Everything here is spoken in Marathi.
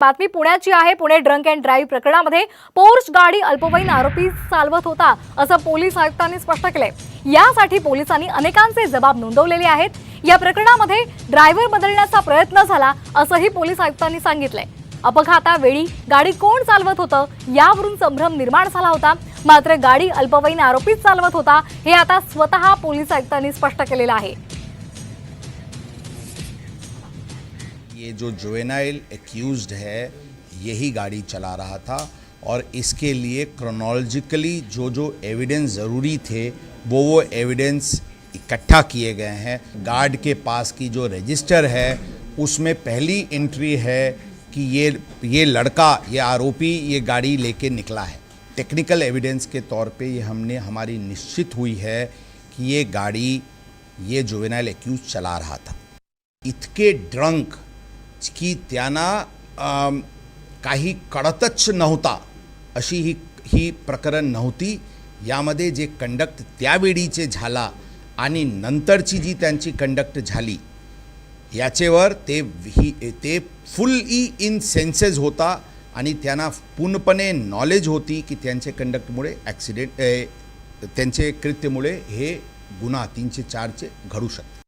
बातमी पुण्याची आहे. पुणे ड्रंक अँड ड्राईव्ह प्रकरणामध्ये पोर्च गाडी अल्पवयीन आरोपी चालवत होता असं पोलीस आयुक्तांनी स्पष्ट केलंय. यासाठी पोलिसांनी अनेकांचे जबाब नोंदवलेले आहेत. या प्रकरणामध्ये ड्रायव्हर बदलण्याचा प्रयत्न झाला असंही पोलीस आयुक्तांनी सांगितलंय. अपघातावेळी गाडी कोण चालवत होतं? यावरून संभ्रम निर्माण झाला होता. मात्र गाडी अल्पवयीन आरोपीच चालवत होता हे आता स्वतः पोलीस आयुक्तांनी स्पष्ट केलेलं आहे. ये जो जुवेनाइल एक्यूज्ड है, यही गाड़ी चला रहा था और इसके लिए क्रोनोलॉजिकली जो जो एविडेंस ज़रूरी थे, वो वो एविडेंस इकट्ठा किए गए हैं। गार्ड के पास की जो रजिस्टर है, उसमें पहली एंट्री है कि ये ये लड़का, ये आरोपी, ये गाड़ी लेके निकला है। टेक्निकल एविडेंस के तौर पे ये हमने, हमारी निश्चित हुई है कि ये गाड़ी, ये जुवेनाइल एक्यूज चला रहा था। इतके ड्रंक की त्यांना काही कळतच नव्हता अशी ही ही प्रकरण नव्हती. यामध्ये जे कंडक्ट त्यावेळीचे झाला आणि नंतरची जी त्यांची कंडक्ट झाली याचेवर ते ही ते फुल्ली इन सेन्सेस होता आणि त्यांना पूर्णपणे नॉलेज होती की त्यांचे कंडक्टमुळे ॲक्सिडेंट त्यांचे कृत्यमुळे हे गुन्हा तीनशे चारचे घडू शकतात.